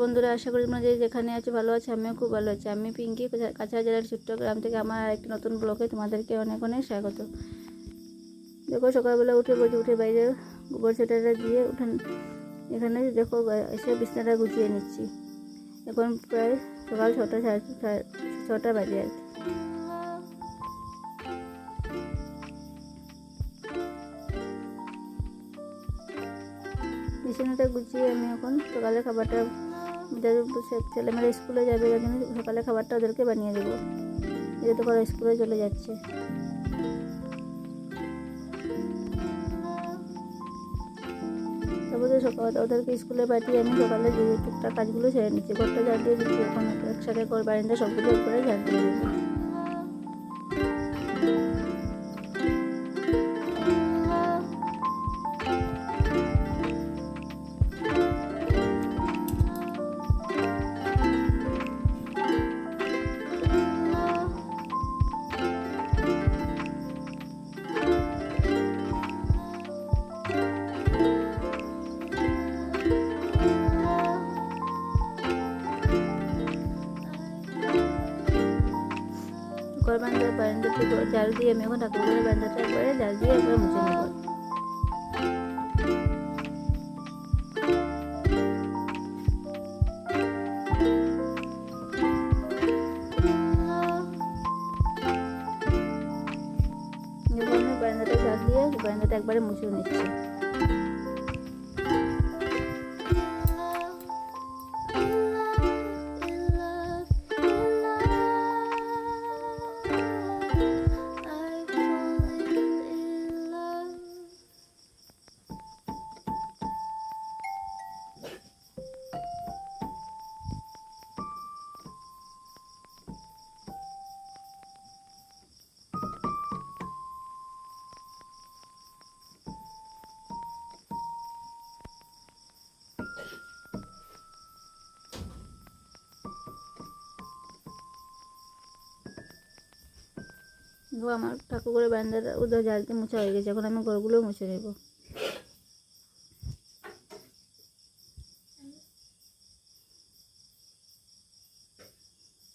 বন্ধুরা, আশা করি তোমরা যে যেখানে আছে ভালো আছে, আমিও খুব ভালো আছি। আমি পিঙ্কি কাছাড় জেলার ছোট্ট গ্রাম থেকে আমার আরেকটি নতুন ব্লগে তোমাদেরকে অনেক অনেক স্বাগত। দেখো, সকালবেলা উঠে বলছি, উঠে বাইরে গোবর ছেটাটা দিয়ে উঠান এখানে দেখো এসে বিছনাটা গুছিয়ে নিচ্ছি। এখন প্রায় সকাল ছটা সাড়ে ছটা বাজে আর কি। বিছানাটা গুছিয়ে আমি এখন সকালে খাবারটা ছেলেমেয়েরা স্কুলে যাবে, ওই জন্য সকালে খাবারটা ওদেরকে বানিয়ে দেবো। যেহেতু ওরা স্কুলে চলে যাচ্ছে। তারপরে সকাল ওদেরকে স্কুলে পাঠিয়ে আমি সকালে যে টুকটাক কাজগুলো সেরে নিচ্ছি। ঘরটা ঝাড় দিয়ে দিচ্ছি, এখন একসাথে করে বারিন্দা সবগুলো করে ঝাড় দিয়ে দিচ্ছি। ঝাড়ু দিয়ে আমি এখন ঠাকুর ঘরের বারান্দাটা একবারে ঝাড়ু দিয়ে একবার মুছে নেব। বারান্দাটা ঝাড় দিয়ে বারান্দাটা একবারে মুছে নিচ্ছি। আমার ঠাকুর করে বারান্দাটা উদয় জাল দিয়ে মোছা হয়ে গেছে, এখন আমি ঘরগুলো মুছে নেব।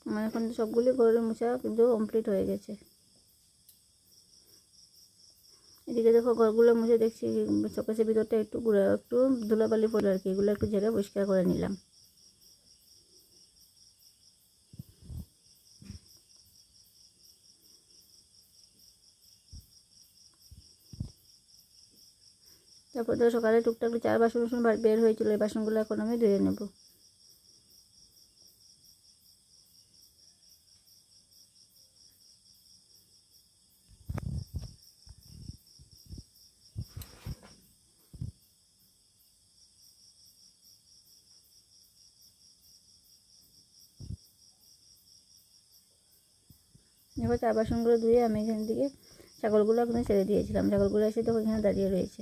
আমার এখন সবগুলি ঘরের মোছা কিন্তু কমপ্লিট হয়ে গেছে। এদিকে দেখো ঘরগুলো মুছে দেখছি চকেসের ভিতরটা একটু গুঁড়া একটু ধুলাবালি পড়ল আর কি, এগুলো একটু ঝেড়ে পরিষ্কার করে নিলাম। তারপর তো সকালে টুকটাক চার বাসন বাসন বের হয়েছিল, এই বাসনগুলো এখন আমি ধুয়ে নেব। এবার চার বাসনগুলো ধুয়ে আমি এখান থেকে ছাগলগুলো ওখানে ছেড়ে দিয়েছিলাম। ছাগলগুলো এসে তো ওখানে দাঁড়িয়ে রয়েছে।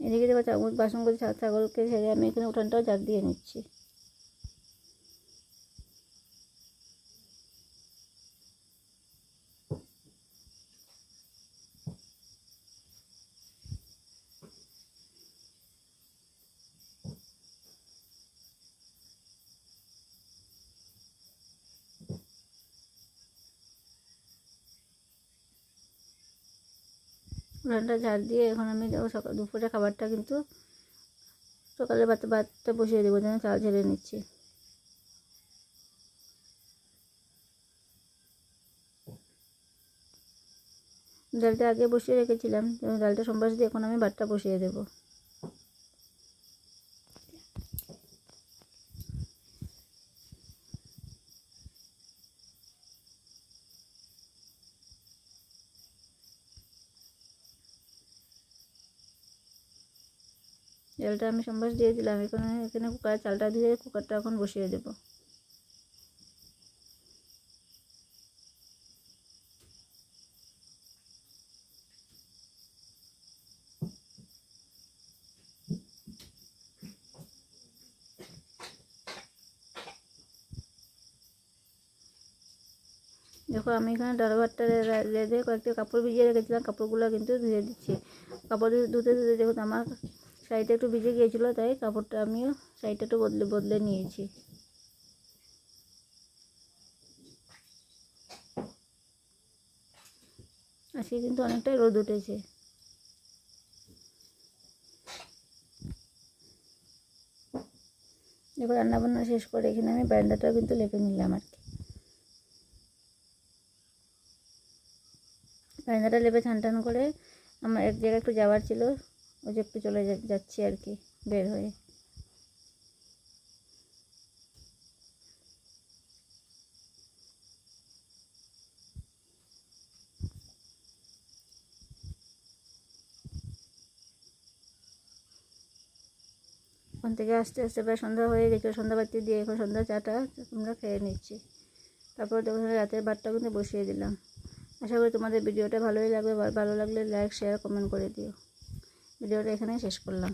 এদিকে দেখো চামচ বাসনগুলো করে ছাগলকে ছেড়ে আমি এখানে উঠানটাও জাগ দিয়ে নিচ্ছি। উঠানটা ঝাড় দিয়ে এখন আমি সকাল দুপুরে খাবারটা কিন্তু সকালে ভাত ভাতটা বসিয়ে দেবো, যেন চাল ঝেড়ে নিচ্ছি। ডালটা আগে বসিয়ে রেখেছিলাম ডালটা সম্বাস দিয়ে এখন আমি ভাতটা বসিয়ে দেবো। জলটা আমি সম্বাস দিয়ে দিলাম, এখানে এখানে কুকারে, চালটা দিয়ে কুকারটা এখন বসিয়ে দেবো। দেখো, আমি এখানে ডাল ভাতটা রেঁধে কয়েকটা কাপড় ভিজিয়ে রেখেছিলাম, কাপড়গুলো কিন্তু ধুয়ে দিচ্ছি। কাপড় ধুতে ধুতে দেখুন আমার শাড়িটা একটু ভিজে গিয়েছিল, তাই কাপড়টা আমিও শাড়িটা একটু বদলে বদলে নিয়েছি। আজকে কিন্তু অনেকটাই রোদ উঠেছে। দেখো রান্না বান্না শেষ করে এখানে আমি বারান্দাটাও কিন্তু লেপে নিলাম আর কি। বারান্দাটা লেপে ছান টান করে আমার এক জায়গায় একটু যাওয়ার ছিল। ওই যে একটু চলে যাচ্ছি আর কি, বের হয়ে। ওখান থেকে আস্তে আস্তে প্রায় সন্ধ্যা হয়ে গেছিল সন্ধ্যাবাতি দিয়ে এখন সন্ধ্যা চাটা আমরা খেয়ে নিচ্ছি। তারপর দেখুন রাতের ভাতটা কিন্তু বসিয়ে দিলাম। আশা করি তোমাদের ভিডিওটা ভালোই লাগবে, ভালো লাগলে লাইক শেয়ার কমেন্ট করে দিও। ভিডিওটা এখানেই শেষ করলাম।